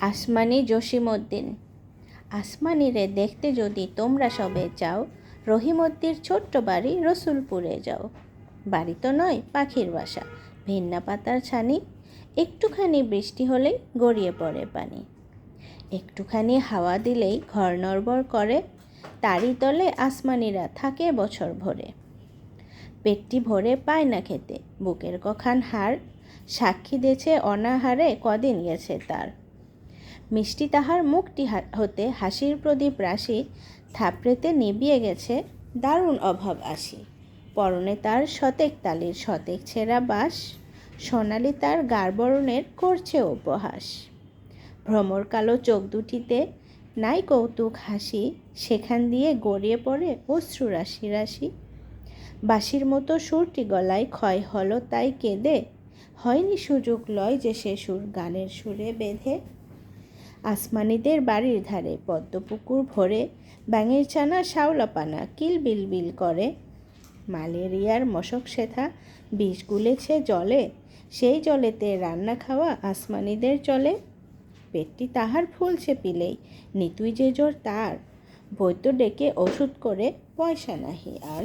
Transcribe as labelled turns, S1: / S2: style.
S1: আসমানি জসিমউদ্দিন। আসমানিরে দেখতে যদি তোমরা সবে চাও রহিমদ্দির ছোট্ট বাড়ি রসুলপুরে যাও। বাড়ি তো নয়, পাখির বাসা। ভিন্না পাতার ছানি, একটুখানি বৃষ্টি হলেই গড়িয়ে পড়ে পানি। একটুখানি হাওয়া দিলেই ঘর নড়বড় করে, তারই তলে আসমানিরা থাকে বছর ভরে। পেটটি ভরে পায় না খেতে, বুকের কখান হাড়, সাক্ষী দেছে অনাহারে কদিন গেছে তার। মিষ্টি তাহার মুখটি হতে হাসির প্রদীপ রাশি থাপড়েতে নিবিয়ে গেছে দারুণ অভাব আসি। পরনে তার শতেক তালির শতেক ছেঁড়া বাস সোনালি তার গারবরণের করছে উপহাস। ভ্রমর কালো চোখ দুটিতে নাই কৌতুক হাসি, সেখান দিয়ে গড়িয়ে পড়ে অশ্রু রাশি রাশি। বাঁশির মতো সুরটি গলায় ক্ষয় হলো তাই কেঁদে, হয়নি সুযোগ লয় যে সে সুর গানের সুরে বেঁধে। আসমানিদের বাড়ির ধারে পদ্মপুকুর ভরে ব্যাঙের ছানা শাওলাপানা কিল বিল বিল করে। ম্যালেরিয়ার মশক সেথা বিষ গুলেছে জলে, সেই জলেতে রান্না খাওয়া আসমানিদের চলে। পেটটি তাহার ফুলছে পিলেই নিতুই যে জোর তার। বৈদ্য ডেকে ওষুধ করে, পয়সা নাহি আর